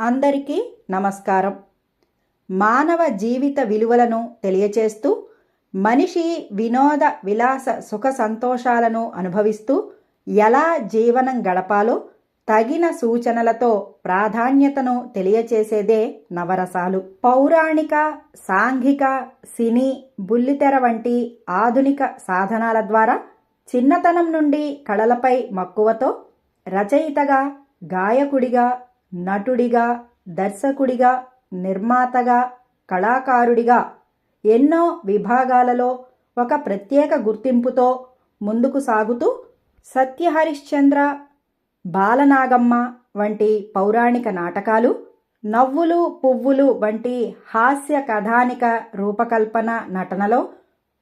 అందరికీ నమస్కారం. మానవ జీవిత విలువలను తెలియచేస్తూ మనిషి వినోద విలాస సుఖ సంతోషాలను అనుభవిస్తూ ఎలా జీవనం గడపాలో తగిన సూచనలతో ప్రాధాన్యతను తెలియచేసేదే నవరసాలు. పౌరాణిక సాంఘిక సినీ బుల్లితెర వంటి ఆధునిక సాధనాల ద్వారా చిన్నతనం నుండి కళలపై మక్కువతో రచయితగా గాయకుడిగా నటుడిగా దర్శకుడిగా నిర్మాతగా కళాకారుడిగా ఎన్నో విభాగాలలో ఒక ప్రత్యేక గుర్తింపుతో ముందుకు సాగుతూ సత్యహరిశ్చంద్ర బాలనాగమ్మ వంటి పౌరాణిక నాటకాలు నవ్వులు పువ్వులు వంటి హాస్య కథానిక రూపకల్పన నటనలో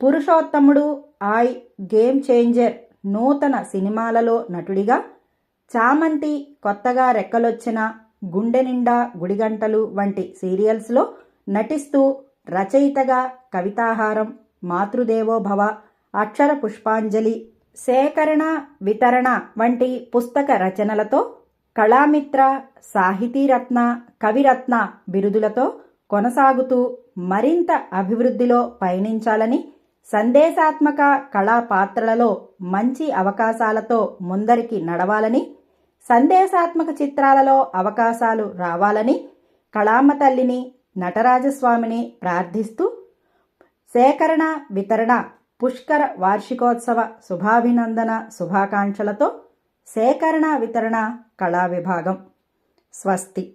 పురుషోత్తముడు ఆయ్ గేమ్ చేంజర్ నూతన సినిమాలలో నటుడిగా చామంతి కొత్తగా రెక్కలొచ్చిన గుండె నిండా గుడిగంటలు వంటి సీరియల్స్లో నటిస్తూ రచయితగా కవితాహారం మాతృదేవోభవ అక్షర పుష్పాంజలి సేకరణ వితరణ వంటి పుస్తక రచనలతో కళామిత్ర సాహితీరత్న కవిరత్న బిరుదులతో కొనసాగుతూ మరింత అభివృద్ధిలో పయనించాలని సందేశాత్మక కళా పాత్రలలో మంచి అవకాశాలతో ముందరికి నడవాలని సందేశాత్మక చిత్రాలలో అవకాశాలు రావాలని కళామ తల్లిని నటరాజస్వామిని ప్రార్థిస్తూ సేకరణ వితరణ పుష్కర వార్షికోత్సవ శుభాభినందన శుభాకాంక్షలతో సేకరణ వితరణ కళా విభాగం. స్వస్తి.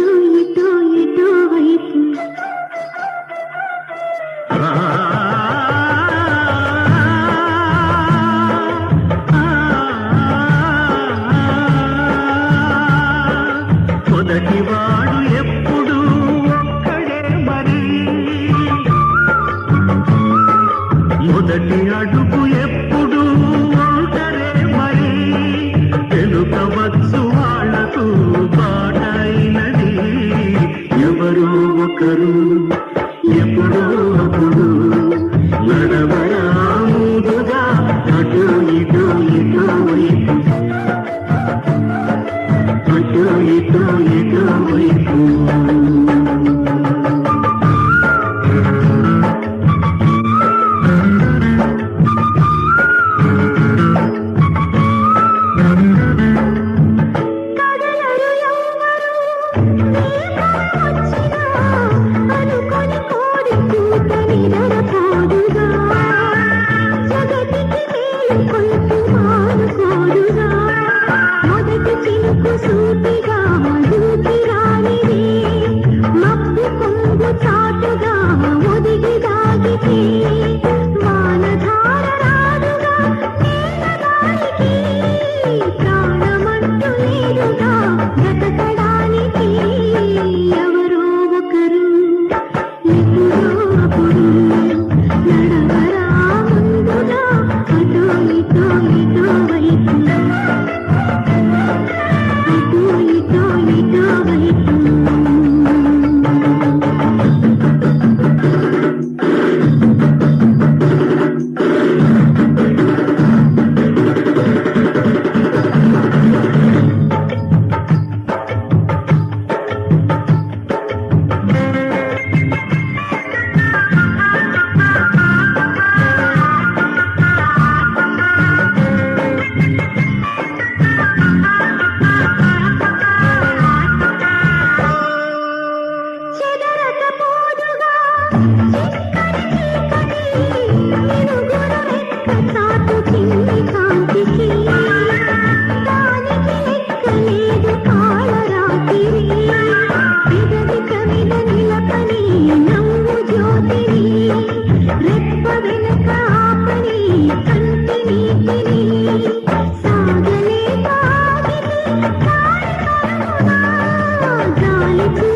మొదటి అడుగు చినుకు సూటిగా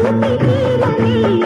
Oh, my God.